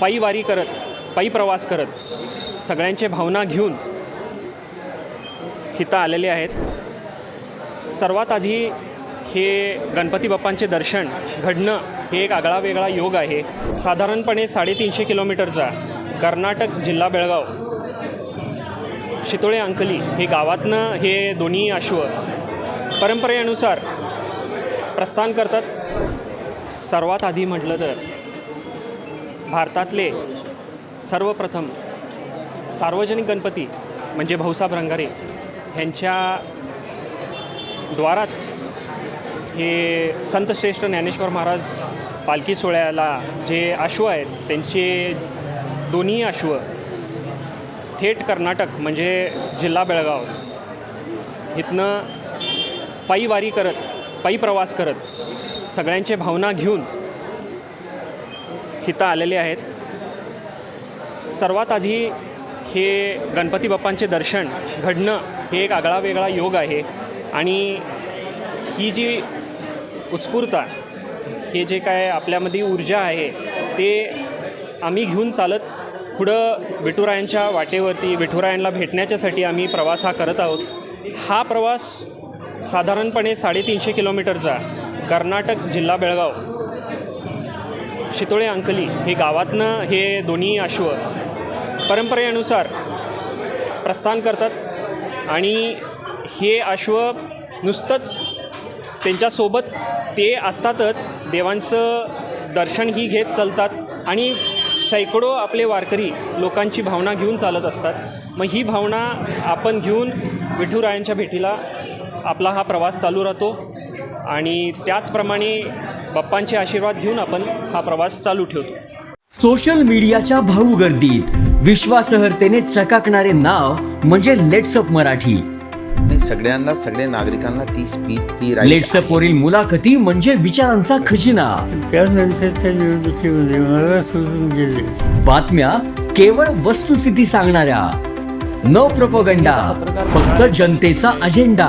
पायी वारी करत पायी प्रवास करत सगळ्यांचे भावना घेऊन इथं आलेले आहेत. सर्वात आधी हे गणपती बाप्पांचे दर्शन घडणं हे एक आगळा वेगळा योग आहे. साधारणपणे साडेतीनशे किलोमीटरचा कर्नाटक जिल्हा बेळगाव शितोळे अंकली हे गावातनं हे दोन्ही अश्व परंपरेनुसार प्रस्थान करतात. सर्वात आधी म्हटलं तर भारतातले सर्वप्रथम सार्वजनिक गणपती म्हणजे भाऊसाहेब रंगारे ह्यांच्या द्वाराच हे संतश्रेष्ठ ज्ञानेश्वर महाराज पालखी सोहळ्याला जे अश्व आहेत त्यांचे दोन्ही अश्व थेट कर्नाटक म्हणजे जिल्हा बेळगाव इथनं पायी वारी करत पायी प्रवास करत सगळ्यांचे भावना घेऊन इथं आलेले आहेत. सर्वात आधी हे गणपती बाप्पांचे दर्शन घडणं हे एक आगळा वेगळा योग आहे आणि ही जी उत्स्फूर्ता हे जे काय आपल्यामध्ये ऊर्जा आहे ते आम्ही घेऊन चालत पुढं विठुरायांच्या वाटेवरती विठुरायांना भेटण्याच्यासाठी आम्ही प्रवास हा करत आहोत. हा प्रवास साधारणपणे साडेतीनशे किलोमीटरचा कर्नाटक जिल्हा बेळगाव शितोळे अंकली हे गावातनं हे दोन्ही अश्व परंपरेनुसार प्रस्थान करतात आणि हे अश्व नुसतंच त्यांच्यासोबत ते असतातच. देवांचं दर्शनही घेत चालतात आणि सैकडो आपले वारकरी लोकांची भावना घेऊन चालत असतात. मग ही भावना आपण घेऊन विठुरायांच्या भेटीला आपला हा प्रवास चालू राहतो आणि त्याचप्रमाणे बाप्पांचे आशीर्वाद घेऊन आपण हा प्रवास चालू ठेवतो. सोशल मीडियाच्या भाऊ गर्दीत विश्वासहर्तेने चकाकणारे नाव म्हणजे लेट्सअप मराठी. नाही सगळ्यांना सगळ्या नागरिकांना ती स्पीच ती लेट्सअप वरील मुलाखती म्हणजे विचारांचा खजिना. त्यानंतरच्या निवडणुकीमध्ये मला सोडून गेले बातम्या केवळ वस्तुस्थिती सांगणाऱ्या. न प्रोपोगंडा फक्त जनतेचा अजेंडा